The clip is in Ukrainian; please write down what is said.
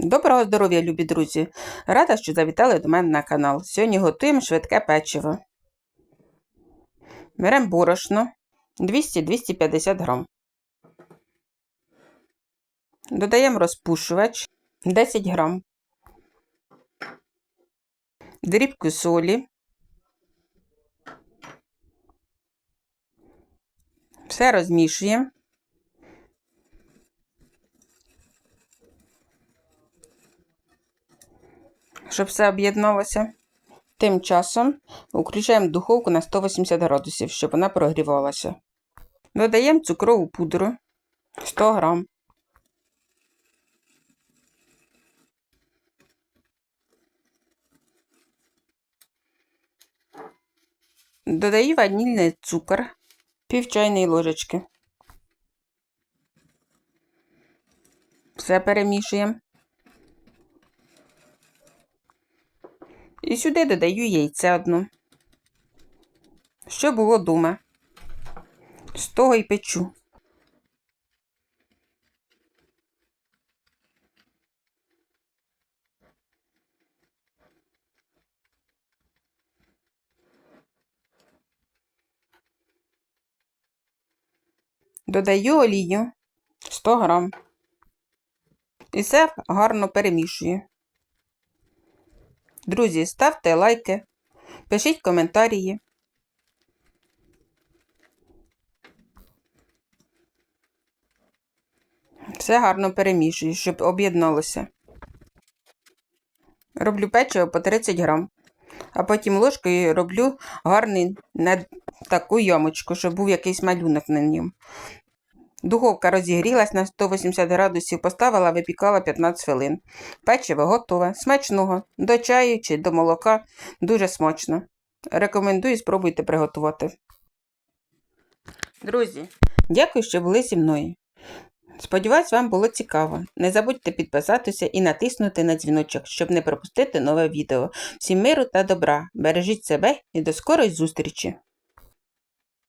Доброго здоров'я, любі друзі! Рада, що завітали до мене на канал. Сьогодні готуємо швидке печиво. Беремо борошно 200-250 грам. Додаємо розпушувач 10 грам. Дрібку солі. Все розмішуємо. Щоб все об'єдналося. Тим часом включаємо духовку на 180 градусів, щоб вона прогрівалася. Додаємо цукрову пудру 100 грам. Додаю ванільний цукор пів чайної ложечки. Все перемішуємо. І сюди додаю яйце одну. Що було дома. З того й печу. Додаю олію 100 грам. І все гарно перемішую. Друзі, ставте лайки, пишіть коментарі. Все гарно перемішую, щоб об'єдналося. Роблю печиво по 30 грам, а потім ложкою роблю гарний на таку ямочку, щоб був якийсь малюнок на ньому. Духовка розігрілась на 180 градусів, поставила, випікала 15 хвилин. Печиво готове, смачного, до чаю чи до молока. Дуже смачно. Рекомендую, спробуйте приготувати. Друзі, дякую, що були зі мною. Сподіваюсь, вам було цікаво. Не забудьте підписатися і натиснути на дзвіночок, щоб не пропустити нове відео. Всім миру та добра. Бережіть себе і до скорої зустрічі!